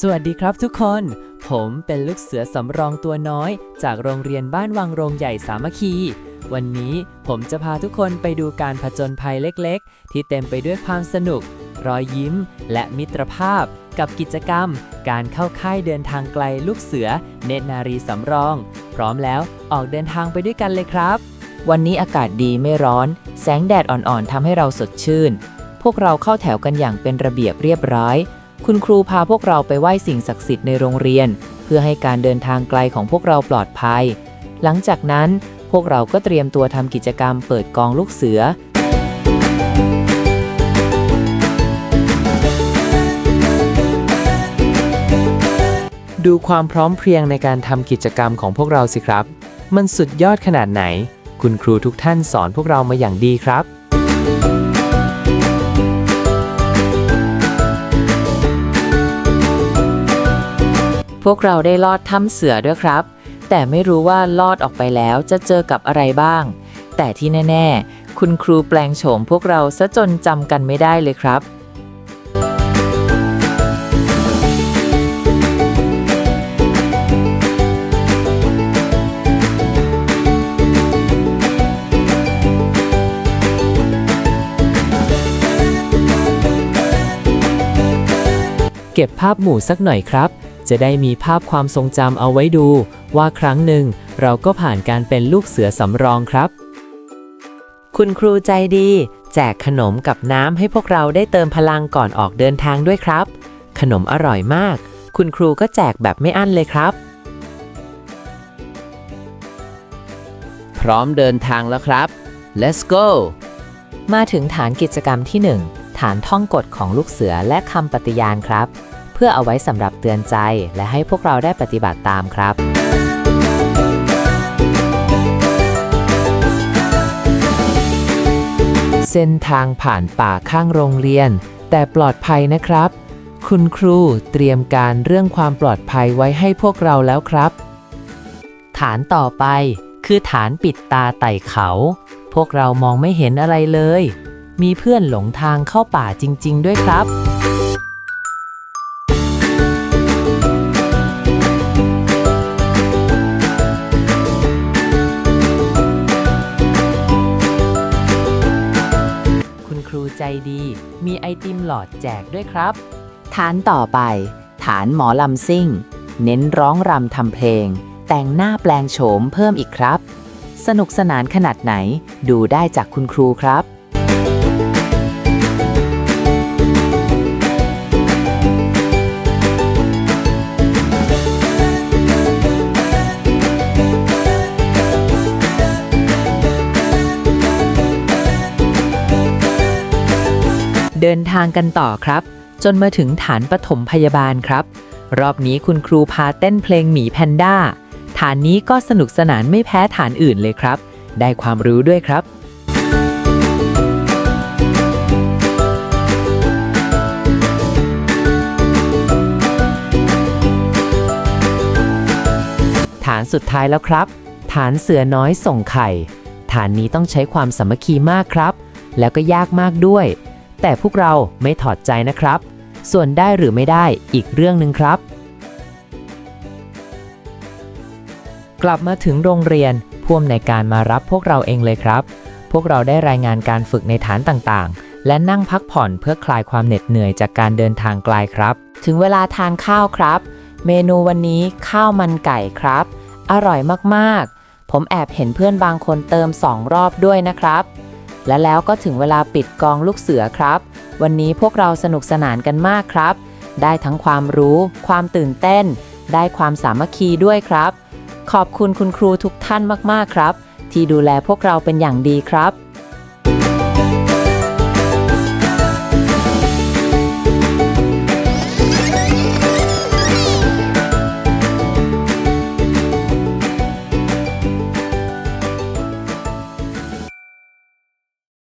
สวัสดีครับทุกคน ผมเป็นลูกเสือสำรองตัวน้อย จากโรงเรียนบ้านวังโรงใหญ่สามัคคี วันนี้ผมจะพาทุกคนไปดูการผจญภัยเล็กๆ ที่เต็มไปด้วยความสนุก รอยยิ้ม และมิตรภาพ กับกิจกรรม การเข้าค่ายเดินทางไกลลูกเสือ เนตรนารีสำรอง พร้อมแล้วออกเดินทางไปด้วยกันเลยครับ วันนี้อากาศดีไม่ร้อน แสงแดดอ่อนๆทำให้เราสดชื่น พวกเราเข้าแถวกันอย่างเป็นระเบียบเรียบร้อย คุณครูพาพวกเราไปไหว้สิ่งศักดิ์สิทธิ์ในโรงเรียน เพื่อให้การเดินทางไกลของพวกเราปลอดภัย หลังจากนั้นพวกเราก็เตรียมตัวทำกิจกรรมเปิดกองลูกเสือ ดูความพร้อมเพรียงในการทำกิจกรรมของพวกเราสิครับ มันสุดยอดขนาดไหน คุณครูทุกท่านสอนพวกเรามาอย่างดีครับ พวกเราได้ลอดถ้ำเสือด้วยครับ แต่ไม่รู้ว่าลอดออกไปแล้วจะเจอกับอะไรบ้าง แต่ที่แน่ ๆ คุณครูแปลงโฉมพวกเราซะจนจำกันไม่ได้เลยครับเก็บภาพหมู่สักหน่อยครับ จะได้มีภาพความทรงจำเอาไว้ดู ว่าครั้งหนึ่ง เราก็ผ่านการเป็นลูกเสือสำรองครับ คุณครูใจดี แจกขนมกับน้ำให้พวกเราได้เติมพลังก่อนออกเดินทางด้วยครับ ขนมอร่อยมาก คุณครูก็แจกแบบไม่อั้นเลยครับ พร้อมเดินทางแล้วครับ let's go มาถึงฐานกิจกรรมที่ 1 ฐานท่องกฎของลูกเสือและคำปฏิญาณครับ เพื่อเอาไว้สำหรับเตือนใจ และให้พวกเราได้ปฏิบัติตามครับเส้นทางผ่านป่าข้างโรงเรียน แต่ปลอดภัยนะครับ คุณครูเตรียมการเรื่องความปลอดภัยไว้ให้พวกเราแล้วครับ ฐานต่อไปคือฐานปิดตาไต่เขา พวกเรามองไม่เห็นอะไรเลย มีเพื่อนหลงทางเข้าป่าจริง ๆ ด้วยครับ ใจดี มีไอติมหลอดแจกด้วยครับ ฐานต่อไป ฐานหมอลำซิ่ง เน้นร้องรำทำเพลง แต่งหน้าแปลงโฉมเพิ่มอีกครับ สนุกสนานขนาดไหนดูได้จากคุณครูครับ นทางกันต่อครับ จนมาถึงฐานปฐมพยาบาลครับ รอบนี้คุณครูพาเต้นเพลงหมีแพนด้า ฐานนี้ก็สนุกสนานไม่แพ้ฐานอื่นเลยครับ ได้ความรู้ด้วยครับฐานสุดท้ายแล้วครับ ฐานเสือน้อยส่งไข่ ฐานนี้ต้องใช้ความสามัคคีมากครับ แล้วก็ยากมากด้วย แต่พวกเราไม่ถอดใจนะครับ ส่วนได้หรือไม่ได้อีกเรื่องหนึ่งครับ กลับมาถึงโรงเรียนผู้อำนการมารับพวกเราเองเลยครับ พวกเราได้รายงานการฝึกในฐานต่างๆ และนั่งพักผ่อนเพื่อคลายความเหน็ดเหนื่อยจากการเดินทางไกลครับ ถึงเวลาทานข้าวครับ เมนูวันนี้ข้าวมันไก่ครับ อร่อยมากๆ ผมแอบเห็นเพื่อนบางคนเติมสองรอบด้วยนะครับ และแล้วก็ถึงเวลาปิดกองลูกเสือครับ วันนี้พวกเราสนุกสนานกันมากครับ ได้ทั้งความรู้ ความตื่นเต้น ได้ความสามัคคีด้วยครับ ขอบคุณคุณครูทุกท่านมากๆครับ ที่ดูแลพวกเราเป็นอย่างดีครับ